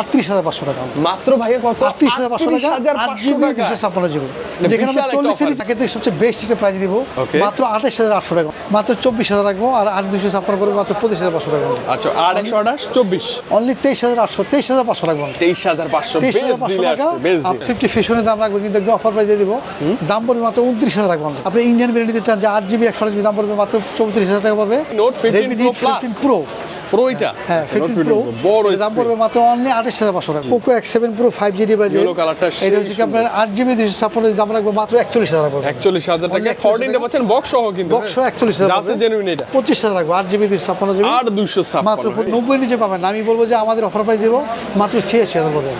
আটত্রিশ হাজার পাঁচশো টাকা। মাত্র ভাইয়া কত? আটত্রিশ হাজার পাঁচশো টাকা। আট জিবি দুশো ছাপ্পান্ন জিবি মানে যেখানে আমরা চল্লিশ offer। টাকা সবচেয়ে বেস্ট একটা প্রাইস দিব। মাত্র আঠাশ হাজার আটশো টাকা। মাত্র চব্বিশ হাজার রাখব আর আট দুশো ছাপ্পান্ন করে মাত্র পঁচিশ হাজার পাঁচশো টাকা। আচ্ছা আট একশো আঠাশ? চব্বিশ। অনলি তেইশ হাজার আটশো তেইশ হাজার পাঁচশো রাখব তেইশ হাজার পাঁচশো তেইশ হাজার পাঁচশো টাকা ফিফটি ফিশনের দাম রাখব কিন্তু একদম অফার প্রাইস দিব। দাম পড়বে মাত্র উনত্রিশ হাজার রাখব আপনি ইন্ডিয়ান ব্র্যান্ড নিতে চান যে আট জিবি একশো জিবি দাম পড়বে মাত্র চৌত্রিশ হাজার টাকা পড়বে। Note 15 প্রো প্রো এটা? হ্যাঁ ফিফটিন প্রো বড় দাম পড়বে মাত্র অনলি আঠাশ হাজার পাঁচশো টাকা। Poco X seven pro five G device Yellow কালারটা এটা হচ্ছে আপনার আট জিবি দুশো ছাপ্পান্ন দাম রাখব মাত্র একচল্লিশ হাজার পড়বে একচল্লিশ হাজার টাকা। Only 41 ফোরটিনটা পাচ্ছেন বক্স সহ কিন্তু বক্স একচল্লিশ হাজার আছে জেনুইন এটা। পঁচিশ হাজার রাখব আট জিবি দুশো ছাপ্পান্ন জিবি দুশো মাত্র নব্বই নিচে পাবেন। আমি বলব যে আমাদের অফার প্রাইস দেবো মাত্র ছিয়াশি হাজার পড়বে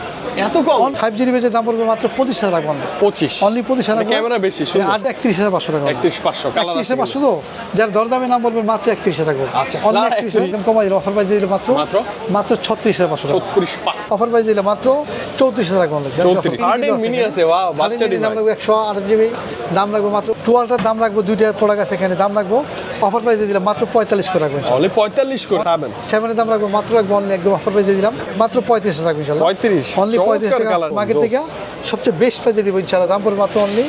এত কম? ফাইভ জি ডিভাইসের দাম পড়বে মাত্র পঁচিশ হাজার আমরা। পঁচিশ। অনলি পঁচিশ হাজার ক্যামেরা বেশি আট একত্রিশ হাজার পাঁচশো টাকা। একত্রিশ পাঁচশো একত্রিশ পাঁচশো তো? যার দরদামে নাম বলবেন মাত্র একত্রিশ হাজার টাকা। আচ্ছা, অনলি একত্রিশ হাজার কমাই অফার প্রাইস দিলে মাত্র মাত্র? মাত্র ছত্রিশ হাজার পাঁচশো টাকা। ছত্রিশ অফার প্রাইস দিলে মাত্র চৌত্রিশ হাজার টাকা মিনি আছে বাচ্চা দাম রাখব একশো আট জিবি দাম রাখব মাত্র টুয়েলটার দাম রাখব দুইটা প্রোডাক্ট আছে এখানে। দাম রাখব অফার প্রাইস দিয়ে দিলাম মাত্র পঁয়তাল্লিশ করে রাখবেন অনলি পঁয়তাল্লিশ করে পাবেন সেভেনের দাম রাখব মাত্র রাখব অনলি একদম অফার প্রাইস দিলাম মাত্র পঁয়ত্রিশ হাজার রাখব ইনশাল্লাহ। 35 অনলি পঁয়ত্রিশ টাকা মার্কেট থেকে সবচেয়ে বেস্ট প্রাইসে দিব ইনশাল্লাহ দাম পড়বে মাত্র অনলি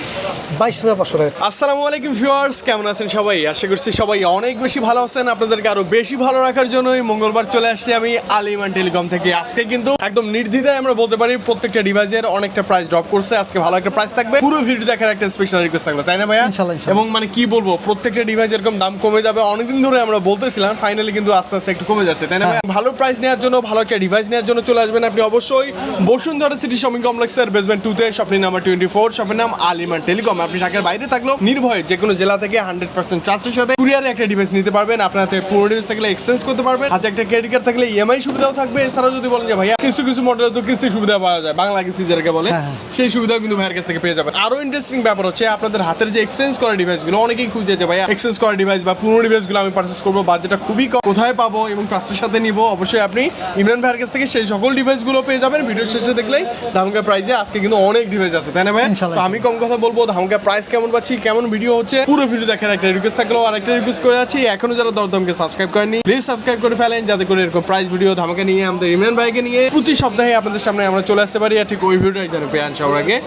বাইশ হাজার পাঁচশো টাকা। আসসালামু আলাইকুম ভিউয়ার্স কেমন আছেন সবাই? আশা করছি সবাই অনেক বেশি ভালো আছেন আপনাদেরকে আরও বেশি ভালো রাখার জন্যই মঙ্গলবার চলে আসছি আমি আলিমান টেলিকম থেকে। আজকে কিন্তু একদম নির্দ্বিধায় আমরা বলতে পারি প্রত্যেকটা ডিভাইসের অনেকটা প্রাইস ড্রপ করছে আজকে ভালো একটা প্রাইস থাকবে। পুরো ভিডিও দেখার একটা স্পেশাল রিকোয়েস্ট থাকবে তাই না ভাইয়া। এবং মানে কি বলব প্রত্যেকটা ডিভাইস এরকম দাম কমে যাবে অনেকদিন ধরে আমরা বলতেছিলাম ফাইনালি কিন্তু আস্তে আস্তে একটু কমে যাচ্ছে। তাই না ভালো প্রাইস নেওয়ার জন্য ভালো একটা ডিভাইস নেওয়ার জন্য চলে আসবেন আপনি অবশ্যই বসুন্ধরা সিটি শপিং কমপ্লেক্সের বেসমেন্ট টুতে shopping number twenty four shopping নাম আলিমান টেলিকম আপনি ঢাকার বাইরে থাকলেও নির্ভয়ে যে কোনো জেলা থেকে হান্ড্রেড পার্সেন্ট ট্রাস্টের সাথে কুরিয়ারে একটা ডিভাইস নিতে পারবেন। আপনার হাতে পুরো ডিভাইস থাকলে এক্সচেঞ্জ করতে পারবেন। হাতে একটা ক্রেডিট কার্ড থাকলে ইএমআই সুবিধাও থাকবে। এছাড়াও যদি বলেন যে ভাইয়া কিছু কিছু মডেলে তো কিস্তি সুবিধা পাওয়া যায় বাংলা কিস্তি যেটাকে বলে হ্যাঁ, হ্যাঁ। সেই সুবিধাও কিন্তু ভাইয়ের কাছ থেকে পেয়ে যাবেন। আরও ইন্টারেস্টিং ব্যাপার হচ্ছে আপনাদের হাতের যে এক্সচেঞ্জ করা ডিভাইসগুলো অনেকেই খুঁজে যে ভাইয়া এক্সচেঞ্জ করা ডিভাইস বা পুরো ডিভাইসগুলো আমি পারচেস করব বাজেটটা খুবই কম। কোথায় পাবো এবং ট্রাস্টের সাথে নিব অবশ্যই আপনি ইমরান ভাইয়ের কাছ থেকে সেই সকল ডিভাইসগুলো পেয়ে যাবেন। ভিডিও শেষে দেখলেই ধামকা প্রাইসে আজকে কিন্তু অনেক ডিভাইস আছে তাই না ভাই? তো আমি কম কথা বলব ধামকা প্রাইস কেমন পাচ্ছি কেমন ভিডিও হচ্ছে পুরো ভিডিও দেখার একটা রিকোয়েস্ট থাকলেও আর একটা রিকোয়েস্ট করে আছি। এখনও যারা দরদমকে সাবস্ক্রাইব করেনি প্লিজ সাবস্ক্রাইব করে ফেলেন যাতে করে এরকম প্রাইস ভিডিও ধামাকা নিয়ে আমাদের ইমরান ভাইকে নিয়ে প্রতি সপ্তাহে আপনাদের সামনে আমরা চলে আসতে পারি। আর ঠিক ওই ভিডিওটাই যেন পেয়ে আন সবার আগে।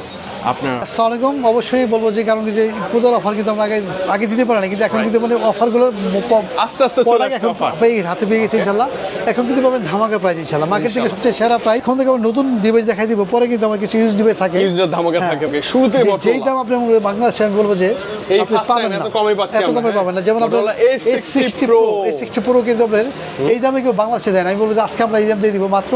আপনারা আসসালামু অবশ্যই বলব যে কারণ যে পুজোর অফার কিন্তু আমরা আগে আগে দিতে পারি না কিন্তু এখন কিন্তু মানে অফারগুলো আস্তে আস্তে চলে offer। হাতে পেয়ে গেছে ইনশাল্লাহ। এখন কিন্তু পাবেন ধামাকা প্রাইস ইনশাল্লাহ। মার্কেট থেকে সবচেয়ে সেরা প্রাইস এখন থেকে নতুন ডিভাইস দেখাই দিব পরে কিন্তু আমার কিছু ইউজ ডিভাইস থাকে। ইউজ ধামাকা থাকে। থাকবে শুরুতে যেই দাম আপনি বাংলাদেশে আমি বলব যে এই আপনি first time এত কমে পাচ্ছি এত কমে হ্যাঁ। পাবেন না। যেমন আপনার A60 A60 Pro। Pro A60 Pro কিন্তু আপনার এই দামে কেউ বাংলাদেশে দেয় না। আমি বলব যে আজকে আমরা এই দাম দিয়ে দিব মাত্র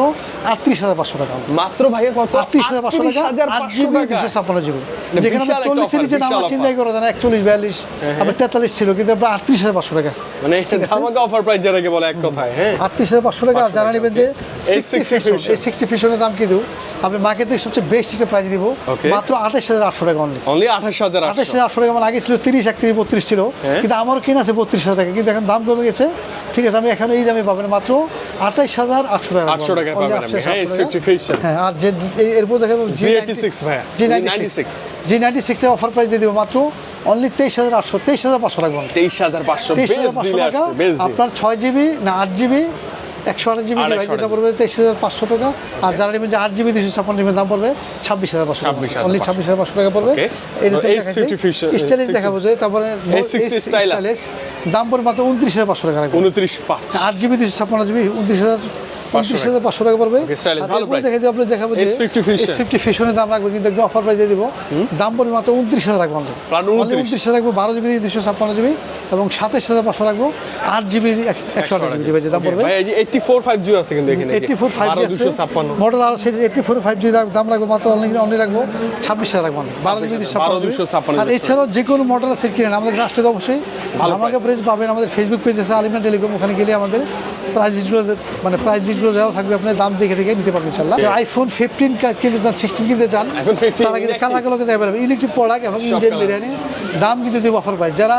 আটত্রিশ হাজার পাঁচশো টাকা। মাত্র ভাইয়া কত? আটত্রিশ হাজার পাঁচশো টাকা। 38500 জিবি মানে যেখানে আমরা একটা চল্লিশের নিচে বিশাল চিন্তাই করো না। একচল্লিশ বিয়াল্লিশ আমরা তেতাল্লিশ ছিল কিন্তু আমরা আটত্রিশ হাজার পাঁচশো টাকা। মানে ধামাকা অফার প্রাইস যেটাকে বলে এক কথায় হ্যাঁ। আটত্রিশ হাজার পাঁচশো টাকা জানা নেবেন যে এই সিক্সটি 60 ফিশন Fusion। এই সিক্সটি ফিশনের দাম কিন্তু আপনি মার্কেট থেকে সবচেয়ে বেস্ট একটা প্রাইস দিব। মাত্র আঠাশ হাজার আটশো টাকা অনলি অনলি আঠাশ হাজার আঠাশ আটশো হাজার আটশো টাকা মানে আগে ছিল তিরিশ একত্রিশ বত্রিশ ছিল। হ্যাঁ। কিন্তু আমারও কেনা আছে বত্রিশ হাজার টাকা কিন্তু এখন দাম কমে গেছে। ঠিক আছে আমি এখন এই দামে পাবেন মাত্র আঠাশ হাজার আটশো টাকা আটশো 28,800 হ্যাঁ টাকা। হ্যাঁ আর যে এরপর দেখা যাবে G eighty six G ninety six G ninety offer price দিয়ে দিব মাত্র অনলি তেইশ হাজার আটশো তেইশ হাজার পাঁচশো টাকা। তেইশ হাজার পাঁচশো টাকা আপনার ছয় জিবি না আট জিবি একশো আট জিবি যেটা পড়বে তেইশ হাজার পাঁচশো টাকা। আর যারা নেবেন যে আট জিবি দুশো ছাপ্পান্ন জিবির দাম পড়বে ছাব্বিশ হাজার পাঁচশো টাকা। অনলি ছাব্বিশ হাজার পাঁচশো টাকা পড়বে। Okay. A60 Fusion, স্টাইলিশ দেখাবো যে তারপরে A60 দাম পড়বে মাত্র উনত্রিশ হাজার পাঁচশো টাকা। উনত্রিশ আট জিবি দুশো ছাপ্পান্ন জিবি উনত্রিশ হাজার উনত্রিশ হাজার পাঁচশো টাকা পড়বে। Okay, stylish, আর ভালো এরপরে price। দেখে দিই, আপনাদের দেখাবো যে ফিফটি ফিশনের দাম রাখব কিন্তু একদম অফার প্রাইস দিব। দাম পড়বে মাত্র উনত্রিশ হাজার রাখব আমরা প্রাণ Only 29 উনত্রিশ হাজার রাখব বারো জিবি দুশো ছাপ্পান্ন জিবি এবং সাতাশ হাজার পাঁচশো রাখব আট জিবি একশো আঠাশ জিবি। দাম পড়বে। ভাই এই যে এইটটি ফোর ফাইভ জিও আছে কিন্তু এখানে এইটটি ফোর ফাইভ দুশো ছাপ্পান্ন। মডেল আর সেই এইটটি ফোর ফাইভ জি দাম রাখব মাত্র অনলি অনলি রাখব ছাব্বিশ হাজার রাখব। বারো জিবি দুশো ছাপ্পান্ন আর এছাড়াও যে কোনো মডেল আছে কিনেন আমাদের রাষ্ট্রে অবশ্যই আমাকে। পাবেন। আমাদের ফেসবুক পেজ আছে আলিমা টেলিকম ওখানে গেলে আমাদের প্রাইস মানে প্রাইস লিস্টগুলো দেওয়া থাকবে আপনার দাম দেখে দেখে নিতে পারবেন ইনশাল্লাহ আইফোন ফিফটিন কিনতে চান সিক্সটিন কিনতে চান তারা কিন্তু। কালারগুলো কিন্তু অ্যাভেলেবল ইলেকট্রিক প্রোডাক্ট এবং ইন্ডিয়ান বিরিয়ানি দাম কিন্তু দেবো অফার প্রাইস যারা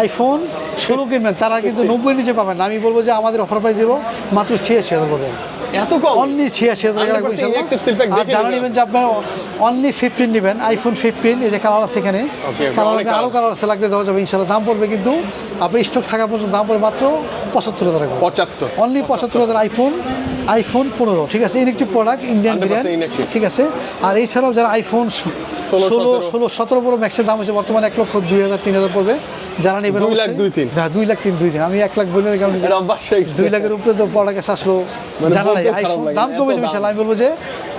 আইফোন ষোলো কিনবেন তারা কিন্তু নব্বই নিচে পাবেন আমি বলব যে আমাদের অফার পাই দেবো মাত্র ছিয়াশি হাজার এত কম? অনলি ছিয়াশি হাজার টাকা রাখব 100% inactive seal pack আর যারা নেবেন। যে আপনার অনলি ফিফটিন নেবেন আইফোন ফিফটিন এই যে কালার আছে এখানে। কালার আরও কালার আছে লাগলে দেওয়া যাবে ইনশাল্লাহ। দাম পড়বে কিন্তু আপনি স্টক থাকা পর্যন্ত দাম পড়বে মাত্র পঁচাত্তর হাজার টাকা। পঁচাত্তর। অনলি পঁচাত্তর হাজার আইফোন আইফোন পনেরো। ঠিক আছে ইনেকটিভ প্রোডাক্ট ইন্ডিয়ান ব্র্যান্ড ঠিক আছে আর এছাড়াও যারা আইফোন ষোলো, ষোলো সতেরো। ষোলো সতেরো প্রো ম্যাক্সের দাম হচ্ছে বর্তমানে এক লক্ষ দুই হাজার তিন হাজার পড়বে। যারা নেবেন দুই লাখ, দুই তিন। হ্যাঁ দুই লাখ তিন দুই তিন আমি এক লাখ বলে কারণ। দুই লাখের উপরে তো প্রোডাক্ট আসলো মানে জানা নাই দাম কমে যাবে। ইনশাল্লাহ আমি বলব যে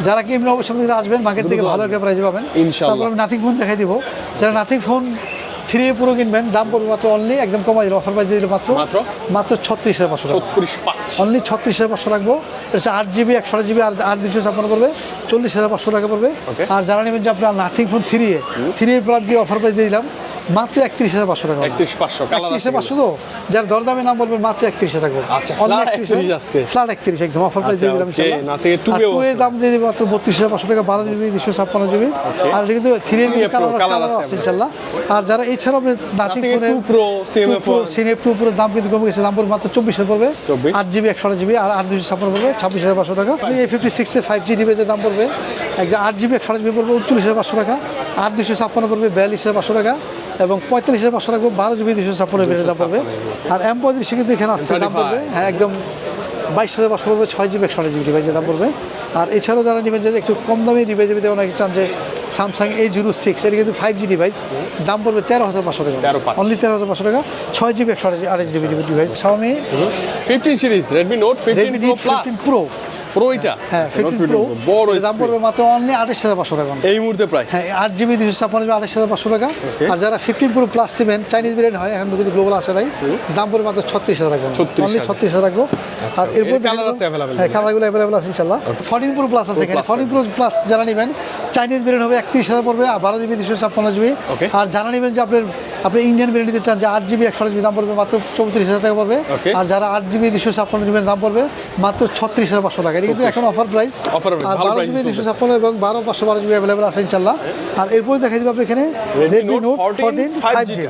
যারা কিনবেন অবশ্যই আপনারা আসবেন মার্কেট থেকে ভালো। একটা প্রাইজে পাবেন। তারপর আমি নাথিং ফোন দেখাই দিব যারা নাথিং ফোন থ্রি পুরো কিনবেন দাম পড়বে মাত্র অনলি একদম কমাই দিল অফার প্রাইস দিলে মাত্র মাত্র? ছত্রিশ হাজার পাঁচশো টাকা ছত্রিশ অনলি ছত্রিশ হাজার পাঁচশো রাখব এটা আট জিবি একশো জিবি আর আট দুশো ছাপ্পান্ন করবে চল্লিশ হাজার পাঁচশো টাকা পড়বে আর যারা নেবেন যে আপনার নাথিং ফোন থ্রি থ্রি এর প্লাস দিয়ে অফার প্রাইস দিয়ে দিলাম মাত্র একত্রিশ হাজার পাঁচশো টাকা একত্রিশ পাঁচশো একত্রিশে পাঁচশো তো? যার দরদামে নাম বলবেন মাত্র একত্রিশে আচ্ছা, flat 31 আজকে। ফ্ল্যাট একত্রিশ একদম। অফার প্রাইস আচ্ছা, দিয়ে দিলাম এর দাম দিয়ে দিবো মাত্র বত্রিশ হাজার পাঁচশো টাকা বারো জিবি দুশো ছাপ্পান্ন জিবি আর এটা কিন্তু থ্রি এর 3A Pro কালার আছে ইনশাল্লাহ। আর যারা এছাড়াও আপনি নাথিং থেকে ফোনের 2 Pro, CMA phone। সিনেপ টু পুরো দাম কিন্তু কমে গেছে। দাম পড়বে মাত্র চব্বিশ হাজার পড়বে। আট জিবি একশো জিবি আর আট দুশো ছাপ্পান্ন পড়বে। ছাব্বিশ হাজার পাঁচশো টাকা। এই ফিফটি সিক্সে ফাইভ জি ডিভাইসের দাম পড়বে। একদম আট জিবি একশো জিবি পড়বে। উনচল্লিশ হাজার পাঁচশো টাকা। আট দুশো ছাপ্পান্ন পড়বে বিয়াল্লিশ হাজার পাঁচশো টাকা। এবং পঁয়তাল্লিশ হাজার পাঁচশো টাকা বারো জিবি দুশো ছাপ্পান্ন বেড়ে দাম পড়বে আর এম পঁয়ত্রিশ কিন্তু এখানে আসছে দাম পড়বে হ্যাঁ একদম বাইশ হাজার পাঁচশো পড়বে ছয় জিবি একশো জিবি ডিভাইসের দাম পড়বে। আর এছাড়াও যারা নেবেন যে একটু কম দামি ডিভাইস যেতে অনেকে চান যে স্যামসাং এ জিরো সিক্স এটা কিন্তু ফাইভ জি ডিভাইস দাম পড়বে তেরো হাজার পাঁচশো টাকা। অনলি তেরো হাজার পাঁচশো টাকা ছয় জিবি একশো আড়াইশ GB device Xiaomi fifteen series Redmi note fifteen pro Note plus 15 Pro pro এটা হ্যাঁ আচ্ছা, প্রো বড় দাম পড়বে মাত্র অনলি আঠাশ হাজার পাঁচশো টাকা। এই মুহূর্তে প্রাইস হ্যাঁ আট জিবি দুশো ছাপ্পান্ন জিবি আঠাশ হাজার পাঁচশো টাকা। আর যারা ফিফটিন প্রো প্লাস নেবেন চাইনিজ ব্র্যান্ড হয় এখন কিন্তু গ্লোবাল আসে নাই। দাম পড়বে মাত্র ছত্রিশ হাজার 36,000 অনলি ছত্রিশ হাজার রাখব আর এরপর এর colour আছে available? হ্যাঁ কালারগুলো অ্যাভেলেবল আছে ইনশাল্লাহ ফোরটিন প্রো প্লাস আছে এখানে। Plus প্রো প্লাস যারা নেবেন চাইনিজ ব্র্যান্ড হবে একত্রিশ হাজার পড়বে আর বারো জিবি দুশো ছাপ্পান্ন জিবি আর যারা নেবেন যে আপনার আপনি ইন্ডিয়ান ব্র্যান্ড নিতে চান যে আট জিবি একশো জিবি দাম পড়বে মাত্র চৌত্রিশ হাজার টাকা পড়বে। আর যারা আট জিবি দুশো ছাপ্পান্ন জিবির দাম পড়বে মাত্র ছত্রিশ হাজার পাঁচশো টাকা। এটা কিন্তু এখন অফার প্রাইস অফার price, ভালো চলছে। দুশো ছাপ্পান্ন এবং বারো পাঁচশো বারো জিবি অ্যাভেলেবল আছে ইনশাল্লাহ আর এরপরে দেখা দিব আপনি এখানে Redmi note fourteen five G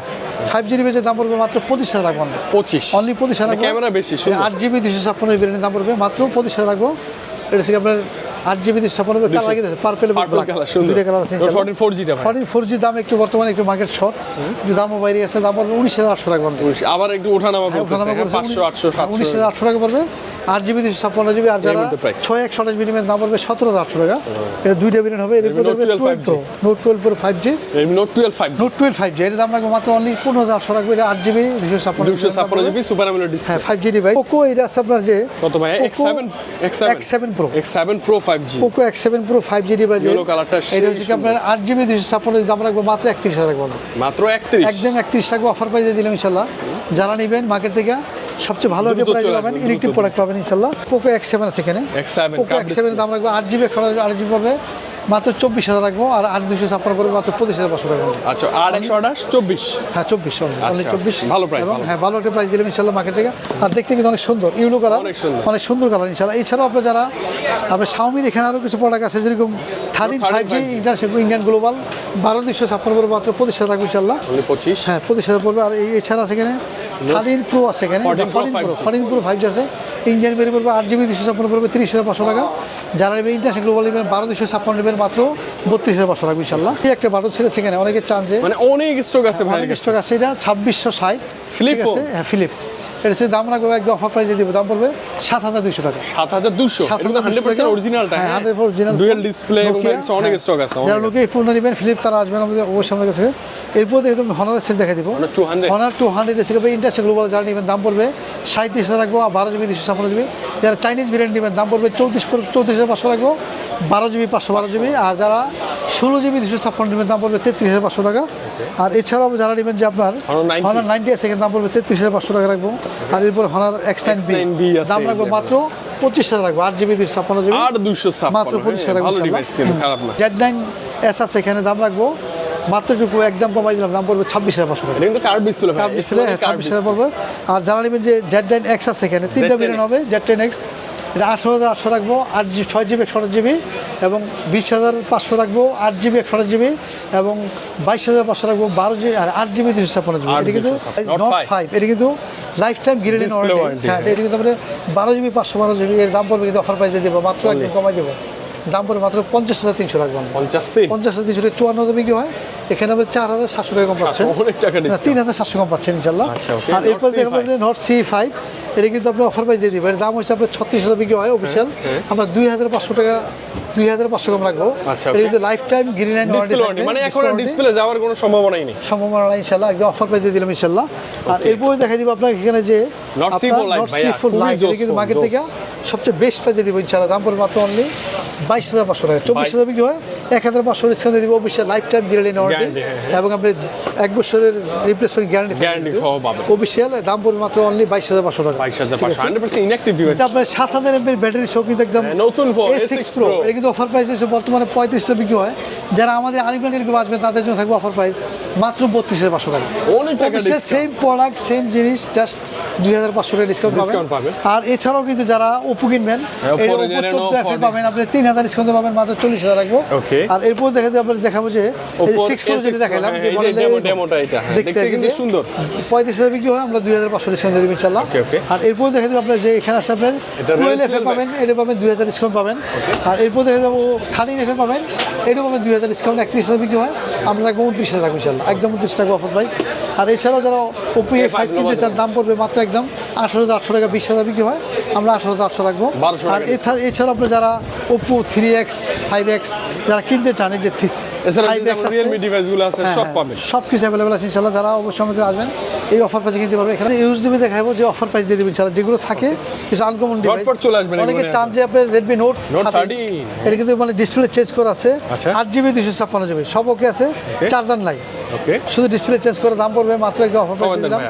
five GB যে দাম পড়বে মাত্র পঁচিশ হাজার রাখবেন পঁচিশ। অনলি পঁচিশ হাজার ক্যামেরা বেশি আট জিবি দুশো ছাপ্পান্ন জিবি দাম পড়বে মাত্র পঁচিশ হাজার রাখব এটা হচ্ছে আপনার আট জিবি দুশো ছাপ্পান্ন পার্পেল Purple color, সুন্দর। দুটো কালার আছে Note 14 4G টা ভাই। ফোরটিন ফোর জি দাম একটু বর্তমানে একটু মার্কেট শর্ট দামও বাইরে দাম পড়বে উনিশ হাজার আটশো আবার একটু ওঠানামা হ্যাঁ, পাঁচশো আটশো উনিশ হাজার আটশো টাকা পড়বে। আট জিবি দুশো ছাপ্পান্ন জিবি আর যারা ছয় একশো আঠাশ মিনিমের দাম পড়বে সতেরো আটশো টাকা। এটা দুইটা হবে। এরপর Note 12 5G note twelve pro five G note twelve five note twelve five G এর দাম মাত্র অনলি পনেরো হাজার আটশো রাখবে এটা আট জিবি দুশো ছাপ্পান্ন দুশো ছাপ্পান্ন GB super AMOLED display five G device Poco এটা আছে আপনার যে কত ভাই? X seven X seven X seven pro X seven pro five G Poco X seven pro five G device Yellow কালারটা এটা হচ্ছে আপনার আট জিবি দুশো ছাপ্পান্ন দাম রাখব মাত্র একত্রিশ হাজার রাখব মাত্র একত্রিশ? একদম একত্রিশ টাকা অফার প্রাইসে দিলাম ইনশাল্লাহ। যারা নেবেন মার্কেট থেকে সবচেয়ে ভালো একটা প্রাইস পাবেন ইলেকট্রিক প্রোডাক্ট পাবেন ইনশাল্লাহ। পোকো এক্স সেভেন আছে এখানে। X7 Poco curved x seven দাম রাখব আট জিবি একশো আট জিবি পড়বে। মাত্র চব্বিশ হাজার রাখব আর আট দুশো ছাপ্পান্ন করব মাত্র পঁচিশ হাজার পাঁচশো টাকা আচ্ছা আট একশো আঠাশ চব্বিশ? হ্যাঁ চব্বিশ অনলি আচ্ছা, চব্বিশ। ভালো প্রাইস হ্যাঁ ভালো একটা প্রাইস দিলাম ইনশাল্লাহ মার্কেট থেকে। আর দেখতে কিন্তু অনেক সুন্দর ইউলো কালার অনেক সুন্দর। অনেক সুন্দর কালার ইনশাল্লাহ। এছাড়াও আপনার যারা আপনার শাওমির এখানে আরও কিছু প্রোডাক্ট আছে যেরকম thirteen five G international Indian global বারো দুশো ছাপ্পান্ন পড়বে মাত্র পঁচিশ হাজার রাখব ইনশাল্লাহ পঁচিশ? হ্যাঁ পঁচিশ হাজার পড়বে। আর এছাড়া সেখানে থার্টিন প্রো আছে এখানে। 14 pro 5G fourteen pro five G আছে। ইন্ডিয়ান বেরি পড়বে আট জিবি দুশো ছাপ্পান্ন পড়বে তিরিশ হাজার পাঁচশো টাকা। যারা নেবে ইন্টারন্যাশনাল গ্লোবাল নেবেন বারো দুশো ছাপ্পান্ন নেবেন মাত্র বত্রিশ হাজার পাঁচশো রাখব ইনশাল্লাহ এই একটা বাটন ছেড়ে সেখানে অনেকে চান যে মানে অনেক স্টক আছে ভাই অনেক স্টক আছে। এটা ছাব্বিশশো ষাট। Phone? হ্যাঁ ফিলিপ এটা হচ্ছে দাম রাখব একদম অফার প্রাইসে দিব। দাম পড়বে সাত হাজার দুশো টাকা। সাত হাজার দুশো হান্ড্রেড পার্সেন্ট অরিজিনালটা হ্যাঁ হান্ড্রেড অরিজিনাল ডুয়েল ডিসপ্লে অনেক স্টক আছে যারা লোকে এই ফোনটা নেবেন ফিলিপ তারা আসবেন আমাদের অবশ্যই আমাদের কাছে। এরপর দেখে তুমি হনারের সেট দেখা দিব। হনার টু হান্ড্রেড এসে গেবে ইন্টারন্যাশনাল গ্লোবাল যারা নেবেন দাম পড়বে সাঁত্রিশ হাজার রাখব আর বারো জিবি দুশো ছাপ্পান্ন জিবি। যারা চাইনিজ ব্র্যান্ড নেবেন দাম পড়বে চৌত্রিশ চৌত্রিশ হাজার পাঁচশো রাখব বারো জিবি পাঁচশো বারো জিবি। আর যারা ষোলো জিবি দুশো ছাপ্পান্ন নেবেন দাম পড়বে তেত্রিশ হাজার পাঁচশো টাকা। আর এছাড়াও যারা নেবেন যে আপনার হনার নাইনটি আছে এখানে দাম পড়বে তেত্রিশ হাজার পাঁচশো টাকা রাখব। আর এরপর হনার এক্স নাইন বি দাম রাখব মাত্র পঁচিশ হাজার রাখব। আট জিবি দুশো ছাপ্পান্ন জিবি। আর দুশো মাত্র পঁচিশ হাজার না। জেড নাইন এস আছে এখানে দাম রাখব। মাত্র একটু একদম কমাই দিলাম দাম পড়বে ছাব্বিশ হাজার পাঁচশো টাকা। কিন্তু কার্ড ডিসপ্লে ছাব্বিশ হাজার পড়বে। আর জানা নেবেন যে জেড নাইন এক্স আছে এখানে তিনটা Z10X মিলিয়ন হবে জেড টেন এক্স এটা আঠারো হাজার আটশো রাখব আট জি ছয় জিবি একশো জিবি এবং বিশ হাজার পাঁচশো রাখব আট জিবি একশো জিবি এবং বাইশ হাজার পাঁচশো রাখব বারো জিবি আর আট জিবি দুশো ছাপ্পান্ন জিবি। এটা কিন্তু নট ফাইভ এটা কিন্তু লাইফ টাইম গ্যারেন্টি Display হ্যাঁ এটা কিন্তু বারো জিবি পাঁচশো বারো জিবি এর দাম পড়বে কিন্তু অফার প্রাইসে দেবো মাত্র একদম কমাই দেবো। দাম পড়বে মাত্র পঞ্চাশ হাজার তিনশো রাখব পঞ্চাশ পঞ্চাশ হাজার তিনশো চুয়ান্ন হাজার বিক্রি হয়। এখানে আমরা চার হাজার সাতশো টাকা কম পাচ্ছেন discount। তিন হাজার সাতশো কম পাচ্ছেন ইনশাল্লাহ। আচ্ছা, আর এরপর C5 দেখবেন নট সি ফাইভ এটা কিন্তু আপনি অফার প্রাইস দিয়ে দিবেন। এর দাম হচ্ছে আপনার ছত্রিশ হাজার বিক্রি হয় অফিসিয়াল হ্যাঁ। আমরা দুই হাজার পাঁচশো টাকা দুই হাজার পাঁচশো কম রাখব। আচ্ছা, এটা কিন্তু লাইফ টাইম গ্রিন লাইন মানে এখন আর ডিসপ্লে যাওয়ার কোনো সম্ভাবনাই নেই। সম্ভাবনা নাই ইনশাল্লাহ একদম অফার প্রাইস দিয়ে দিলাম ইনশাল্লাহ আর এরপরে দেখা দিব আপনাকে এখানে যে Not C4 Lite ভাইয়া, খুবই লাইট জোস কিন্তু মার্কেট থেকে সবচেয়ে বেস্ট প্রাইসে দিব ইনশাল্লাহ দাম পড়বে মাত্র অনলি বাইশ হাজার পাঁচশো টাকা। চব্বিশ হাজার বিক্রি হয়। এক হাজার পাঁচশো ডিসকাউন্ট দিব। অবশ্যই লাইফ টাইম গ্যারেন্টি Guarantee, হ্যাঁ, হ্যাঁ। এবং আপনি এক বছরের রিপ্লেসমেন্ট গ্যারান্টি Guarantee সহ পাবেন। অফিসিয়াল দাম পড়বে মাত্র অনলি বাইশ হাজার পাঁচশো টাকা। বাইশ হাজার পাঁচশো হান্ড্রেড পার্সেন্ট ইনঅ্যাক্টিভ এটা আপনার সাত হাজার এমপির ব্যাটারি সহ কিন্তু একদম হ্যাঁ, নতুন A6 A6 Pro Pro। এটা কিন্তু অফার প্রাইস হচ্ছে বর্তমানে পঁয়ত্রিশশো বিক্রি হয়। যারা আমাদের আলিপুর টেলিকে বাঁচবেন তাদের জন্য থাকবে অফার প্রাইস মাত্র বত্রিশ হাজার পাঁচশো টাকা। অনেক টাকা। সেম প্রোডাক্ট সেম জিনিস জাস্ট দুই হাজার পাঁচশো টাকা ডিসকাউন্ট পাবেন। আর এছাড়াও কিন্তু যারা ওপো কিনবেন Oppo এই Reno Oppo 14 FE 40 পাবেন। আপনি তিন হাজার ডিসকাউন্ট পাবেন মাত্র চল্লিশ হাজার রাখব আর এরপর দেখা যায় আপনার দেখাবো যে সিক্স প্রো A6 যেটা দেখালাম হ্যাঁ, এটা, দেখতে কিন্তু সুন্দর। পঁয়ত্রিশ হাজার বিক্রি হয় আমরা দুই হাজার পাঁচশো ডিসকাউন্ট দিয়ে ইনশাল্লাহ. আর এরপর দেখা যাবে আপনার যে এখানে আছে আপনার টুয়েলভ এফ পাবেন এটা পাবেন দুই হাজার ডিসকাউন্ট পাবেন। আর এরপর দেখা যাব থার্টিন এফ পাবেন এটা পাবেন দুই হাজার ডিসকাউন্ট একত্রিশ হাজার বিক্রি হয়। আমরা রাখব উনত্রিশ হাজার রাখব ইনশাল্লাহ একদম উনত্রিশ টাকা অফার প্রাইস আর এছাড়াও যারা ওপো এ ফাইভ কিনতে চান দাম পড়বে মাত্র একদম আঠারো হাজার আটশো টাকা বিশ হাজার বিক্রি হয়। আমরা আঠারো হাজার আটশো রাখব। আর এছাড়া এছাড়া আপনি যারা Oppo three X five X যারা কিনতে চান এই যে এছাড়া ফাইভ এক্স রিয়েলমি ডিভাইসগুলো আছে হ্যাঁ, সব পাবেন। সব কিছু অ্যাভেলেবেল আছে ইনশাল্লাহ যারা অবশ্যই আমাদের আসবেন এই অফার প্রাইসে কিনতে পারবে। এখানে ইউজ দিবি দেখাবো যে অফার প্রাইস দিয়ে দেবেন ছাড়া যেগুলো থাকে কিছু আনকমন ডিভাইস চলে আসবে অনেকে চান যে আপনার রেডমি নোট Note 13 এটা কিন্তু মানে ডিসপ্লে চেঞ্জ করা আছে। আচ্ছা। আট জিবি দুশো ছাপ্পান্ন জিবি সব ওকে আছে। চার্জার নাই। ওকে শুধু ডিসপ্লে চেঞ্জ করে দাম পড়বে মাত্র একটা অফার প্রাইস দিলাম।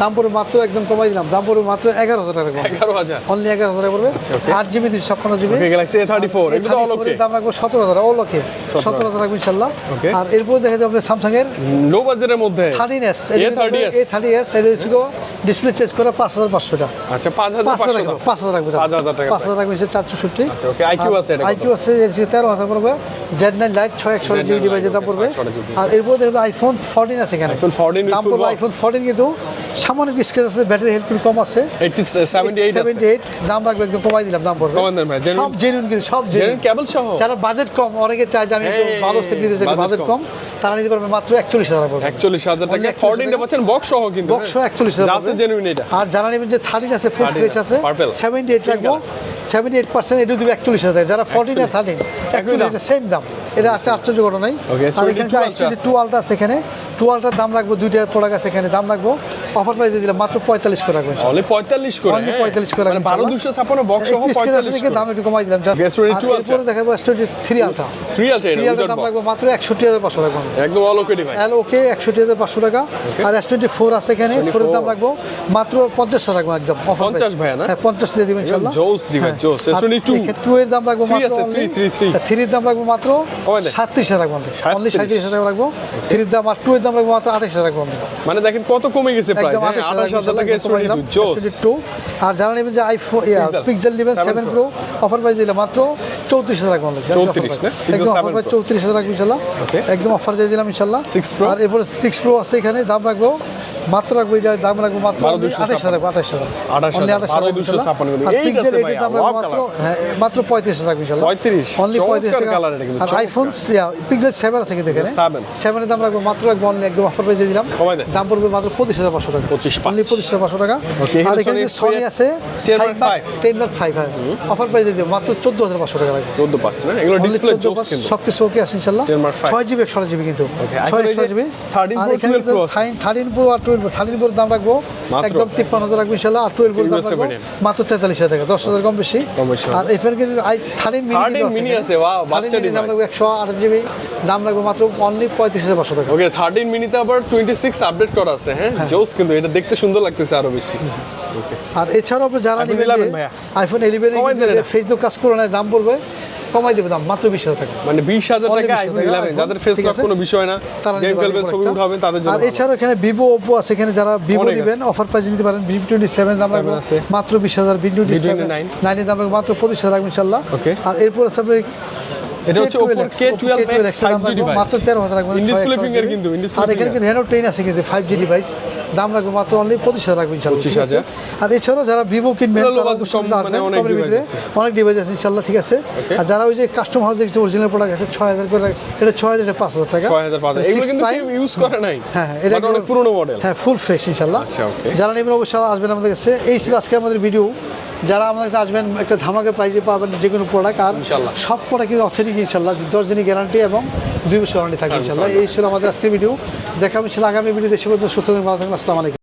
দাম পড়বে মাত্র একদম কমাই দিলাম। দাম পড়বে মাত্র এগারো হাজার টাকা এগারো হাজার? অনলি এগারো হাজার পড়বে। আচ্ছা, আট জিবি দুশো ছাপ্পান্ন GB Galaxy A thirty four দাম রাখব সতেরো হাজার ও লক্ষে সতেরো হাজার রাখব ইনশাল্লাহ। আর এরপর দেখা যাবে আপনার স্যামসাংয়ের লো বাজেটের মধ্যে। Thirteen S A thirty S A thirty S এটা হচ্ছে ডিসপ্লে চেঞ্জ করে পাঁচ হাজার পাঁচশো টাকা। আচ্ছা পাঁচ হাজার পাঁচ হাজার রাখব পাঁচ হাজার রাখব পাঁচ হাজার টাকা পাঁচ হাজার রাখব চার চৌষট্টি আচ্ছা, IQ আছে আইকিউ আছে তেরো হাজার পড়বে। জেড নাইন লাইট ছয় একশো Z9 জিবি ডিভাইসের দাম পড়বে। 600 GB আর এরপর দেখবে আইফোন ফোরটিন আছে এখানে। iPhone 14 দাম পড়বে আইফোন ফোরটিন কিন্তু সামান্য স্কেচ আছে ব্যাটারি হেলথ কিন্তু কম আছে। আছে। এইট দাম রাখবে একদম কমাই দিলাম দাম পড়বে। সব জেনুইন কিন্তু সব জেনুইন কেবল সহ? যারা বাজেট কম অনেকে চায় যে আমি একটু ভালো সেট নিতে চাই বাজেট কম। তারা নিতে পারবে মাত্র একচল্লিশ হাজার পড়বে। একচল্লিশ হাজার টাকা। Only 41 পাচ্ছেন বক্স সহ কিন্তু বক্স যা হাজার আছে জেনুইন এটা। আর যারা নেবেন যে থার্টিন আছে ফুল 13 ফ্রেশ আছে, আছে purple। সেভেন্টি এইট Pink রাখব। সেভেন্টি এইট পার্সেন্ট এটা দিবে একচল্লিশ হাজার। যারা ফোরটিন আর থার্টিন একই দাম। সেম দাম। এটা আসলে আশ্চর্য ঘটনা নাই আর এখানে 12 টা আছে। টুয়েলটা আছে এখানে টুয়েলটার দাম রাখব দুইটা প্রোডাক্ট আছে এখানে দাম রাখব। অফার প্রাইস দিলাম মাত্র পঁয়তাল্লিশ করে রাখবেন। অনলি পঁয়তাল্লিশ করে। হ্যাঁ? 45 করে মানে বারো দুশো ছাপ্পান্ন বক্স সহ পঁয়তাল্লিশ দেখে দাম একটু কমাই দিলাম। Guess ready আর 12 এরপরে দেখাবো এসটোডি থ্রি আলটা থ্রি আছে এটা থ্রি without দাম। রাখব মাত্র একষট্টি হাজার পাঁচশো রাখব একদম অল ওকে ডিভাইস এল ওকে একষট্টি হাজার পাঁচশো টাকা। আর এস টোয়েন্টি ফোর আছে এখানে। ফোরের দাম রাখব মাত্র পঞ্চাশ রাখব একদম 50 ভাইয়া না? হ্যাঁ পঞ্চাশ দিয়ে দিবেন ইনশাল্লাহ। জোস device, জোস। S22 টু এর দাম রাখব মাত্র three, three, three। থ্রির দাম রাখব মাত্র সাতত্রিশ হাজার রাখব। অনলি 37 সাঁত্রিশ হাজার রাখব। থ্রির দাম আর টু এর দাম রাখব মাত্র আঠাশ হাজার রাখব। মানে দেখেন কত কমে গেছে প্রাইস আঠাশ হাজার টাকা S22 আর যারা নেবেন যে আইফোন পিক্সেল নেবেন সেভেন প্রো অফার প্রাইস দিলে মাত্র চৌত্রিশ হাজার রাখব আমরা। 34 না? Pixel একদম অফার প্রাইস চৌত্রিশ হাজার টাকা ইনশাল্লাহ। একদম অফার দিয়ে দিলাম ইনশাল্লাহ। 6 Pro? আর এরপরে সিক্স প্রো আছে এখানে দাম রাখব মাত্র রাখব এটা দাম রাখব মাত্র আঠাশ হাজার আঠাশ হাজার। 28,000, Only 28,000 12,256 ইনশাল্লাহ। আর এইট Pixel আছে 8 ভাইয়া, দাম রাখব wow মাত্র color। হ্যাঁ মাত্র পঁয়ত্রিশ রাখব 35 অনলি পঁয়ত্রিশ আর আইফোন পিক্সেল সেভেন আছে কিন্তু এখানে। সেভেনের দাম রাখব মাত্র একদম অনলি একদম অফার দিয়ে দিলাম। দাম পড়বে মাত্র পঁচিশ হাজার পাঁচশো টাকা। 25,500 অনলি পঁচিশ হাজার পাঁচশো টাকা। আর এখানে সনি আছে 10 Mark five। Ten mark five offer price দিয়ে মাত্র চোদ্দ হাজার পাঁচশো টাকা লাগবে চোদ্দ পাঁচ না? এগুলো ডিসপ্লে সব কিছু ওকে আছে ইনশাল্লাহ। 10 ছয় জিবি একশো জিবি কিন্তু। ছয় একশো জিবি 13 আর Pro, এখানে 12 Pro আছে। থার্টিন প্রো আর টুয়েলভ থার্টিন প্রোর দাম রাখব? একদম তিপ্পান্ন হাজার রাখব ইনশাল্লাহ আর টুয়েলভ দাম রাখব। মাত্র তেতাল্লিশ হাজার টাকা দশ হাজার কম বেশি। আর এফএর থার্টিন মিনি আছে, দাম রাখব একশো আট জিবি দাম রাখব মাত্র অনলি পঁয়ত্রিশ হাজার পাঁচশো টাকা। ওকে থার্টিন মিনিতে আবার টোয়েন্টি সিক্স আপডেট করা আছে হ্যাঁ? জোস কিন্তু এটা দেখতে সুন্দর লাগতেছে আরও বেশি। আর এছাড়াও আপনি যারা নেবেন আইফোন ইলেভেন। ফেসবুক কাজ করে নেয় দাম পড়বে। কমাই দেবে দাম মাত্র বিশ হাজার টাকা। মানে বিশ হাজার টাকা আইফোন ইলেভেন যাদের ফেস লক কোনো বিষয় না তারা গেম খেলবেন ছবি উঠাবেন তাদের জন্য আর ভালো। এছাড়াও এখানে ভিভো ওপো আছে এখানে যারা ভিভো নেবেন অফার প্রাইস নিতে পারেন ভিভো টোয়েন্টি সেভেন দাম। মাত্র বিশ হাজার ভিভো টোয়েন্টি সেভেন V29 নাইনের দাম মাত্র পঁচিশ হাজার ইনশাল্লাহ। ওকে আর এরপর আছে এটা হচ্ছে Oppo K12X 5G device। মাত্র তেরো হাজার রাখবেন In display ছয় finger একশো কিন্তু, আর এখানে কিন্তু রেনো টেন আছে কিন্তু ফাইভ ডিভাইস দাম রাখব মাত্র অনলি পঁচিশ হাজার রাখবেন ইনশাল্লাহ 25,000 আর এছাড়াও যারা ভিভো কিনবেন Low তারা budget অবশ্যই কম, মানে অনেক কমের আছে। অনেক ডিভাইস আছে ইনশাল্লাহ ঠিক আছে? আর যারা ওই যে কাস্টম হাউস দেখছে অরিজিনাল প্রোডাক্ট আছে ছয় হাজার করে রাখ- এটা টাকা এগুলো কিন্তু ইউজ করে নাই। হ্যাঁ হ্যাঁ এটা অনেক পুরনো মডেল হ্যাঁ ফুল ফ্রেশ ইনশাল্লাহ আচ্ছা. যারা নেবেন অবশ্যই আসবেন আমাদের কাছে। এই ছিল আজকে আমাদের ভিডিও যারা আমাদের কাছে আসবেন একটা ধামাকে প্রাইজে পাবেন যে কোনো প্রোডাক্ট আর। সব প্রোডাক্ট কিন্তু অথেন্টিক ইনশাল্লাহ। দশ দিনের গ্যারান্টি এবং দুই বছর ওয়ারেন্টি থাকে ইনশাল্লাহ। এই ছিল আমাদের আজকের ভিডিও দেখা হচ্ছে আগামী ভিডিওতে সে পর্যন্ত সুস্থ ভালো থাকবেন আসসালামু আলাইকুম।